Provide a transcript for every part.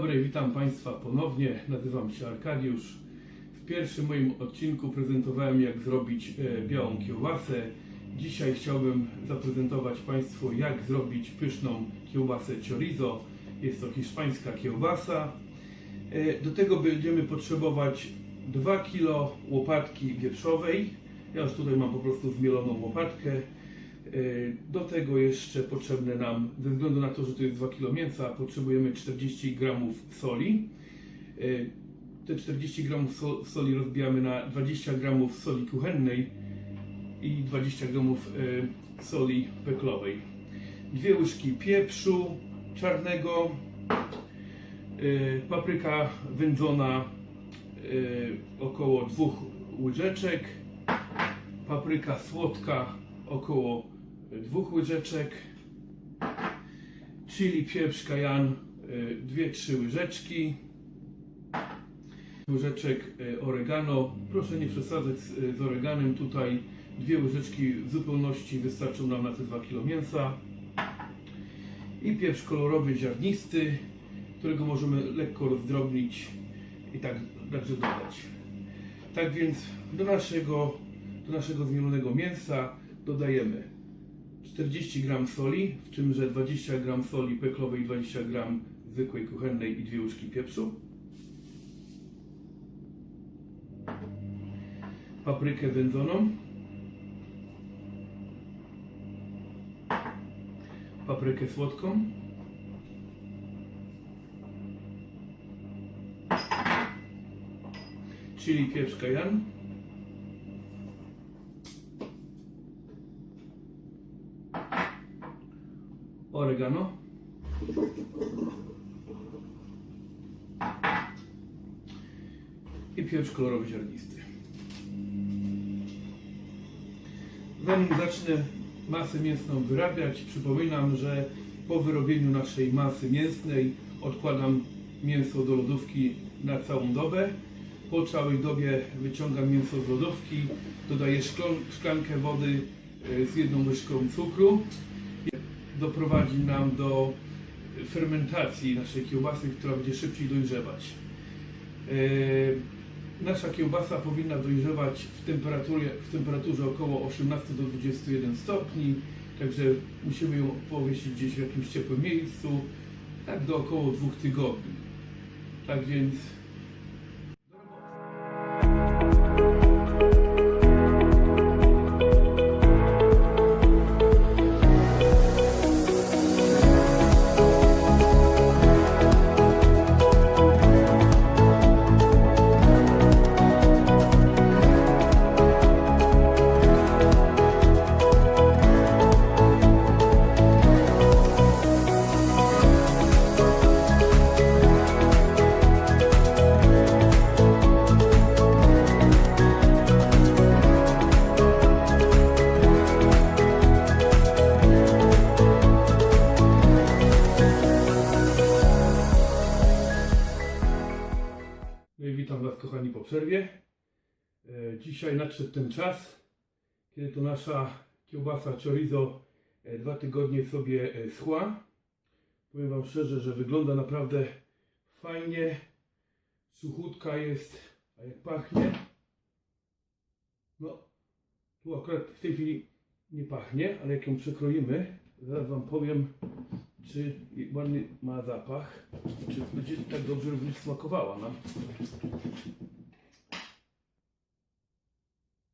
dobry, witam Państwa ponownie. Nazywam się Arkadiusz. W pierwszym moim odcinku prezentowałem jak zrobić e, białą kiełbasę. Dzisiaj chciałbym zaprezentować Państwu jak zrobić pyszną kiełbasę chorizo. Jest to hiszpańska kiełbasa. E, Do tego będziemy potrzebować 2 kg łopatki wieprzowej. Ja już tutaj mam po prostu zmieloną łopatkę. E, Do tego jeszcze potrzebne nam, ze względu na to, że to jest 2 kg mięsa, potrzebujemy 40 g soli. E, Te 40 g so- soli rozbijamy na 20 g soli kuchennej i 20 g e, soli peklowej. Dwie łyżki pieprzu czarnego, papryka wędzona około dwóch łyżeczek, papryka słodka około dwóch łyżeczek, chili pieprz kajan 2-3 łyżeczki, łyżeczek e, oregano. Proszę nie przesadzać z, z oreganem tutaj. Dwie łyżeczki w zupełności wystarczą nam na te 2 kg mięsa. I pieprz kolorowy ziarnisty, którego możemy lekko rozdrobnić i tak także dodać. Tak więc do naszego, do naszego zmielonego mięsa dodajemy 40 g soli, w czym że 20 g soli peklowej, 20 g zwykłej kuchennej i dwie łyżki pieprzu. Paprykę wędzoną. Paprykę słodką. Chili pieprz kajan. Oregano. I pieprz kolorowy ziarnisty. Zanim zacznę masę mięsną wyrabiać, przypominam, że po wyrobieniu naszej masy mięsnej odkładam mięso do lodówki na całą dobę. Po całej dobie wyciągam mięso z lodówki, dodaję szklankę wody e, z jedną łyżką cukru. Doprowadzi nam do fermentacji naszej kiełbasy, która będzie szybciej dojrzewać. E, Nasza kiełbasa powinna dojrzewać w temperaturze, w temperaturze około 18 do 21 stopni, także musimy ją powiesić gdzieś w jakimś ciepłym miejscu, tak do około dwóch tygodni. Tak więc kochani po przerwie. E, Dzisiaj nadszedł ten czas, kiedy to nasza kiełbasa chorizo e, dwa tygodnie sobie e, schła. Powiem Wam szczerze, że wygląda naprawdę fajnie. Suchutka jest, a jak pachnie. No, tu akurat w tej chwili nie pachnie, ale jak ją przekroimy, zaraz Wam powiem, czy ładny ma zapach, czy będzie tak dobrze również smakowała nam.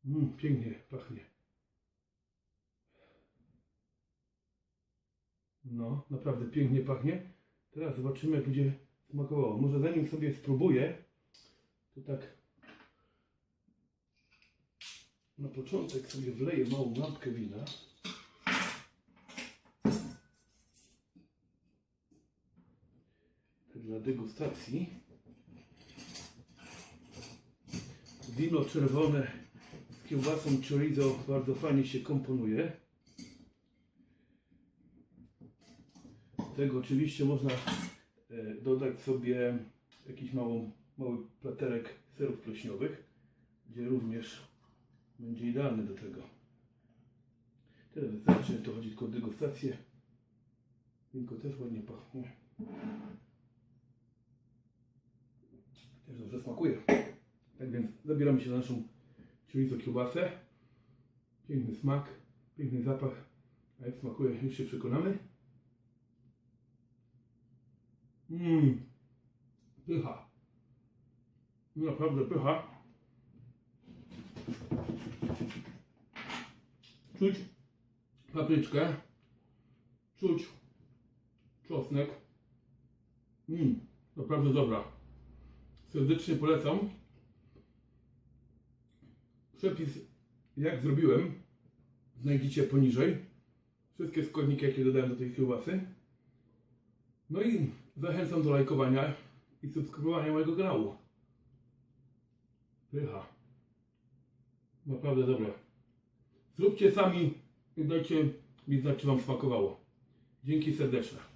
Mm, pięknie pachnie. No, naprawdę pięknie pachnie. Teraz zobaczymy, jak będzie smakowało. Może zanim sobie spróbuję, to tak na początek sobie wleję małą lampkę wina. Degustacji. Wino czerwone z kiełbasą chorizo bardzo fajnie się komponuje. Tego oczywiście można e, dodać sobie jakiś małą, mały platerek serów pleśniowych, gdzie również będzie idealny do tego. Tyle wystarczy, to chodzi tylko o degustację. Winko też ładnie pachnie. Też dobrze smakuje. Tak więc zabieramy się za naszą chorizo kiełbasę. Piękny smak, piękny zapach. A jak smakuje, już się przekonamy. Mmm, pycha. No Naprawdę pycha. Czuć papryczkę, czuć czosnek. Mmm, naprawdę dobra. Serdecznie polecam. Przepis jak zrobiłem znajdziecie poniżej. Wszystkie składniki jakie dodałem do tej kiełbasy. No i zachęcam do lajkowania i subskrybowania mojego kanału. Pycha. Naprawdę dobre. Zróbcie sami i dajcie mi znać, czy Wam smakowało. Dzięki serdeczne.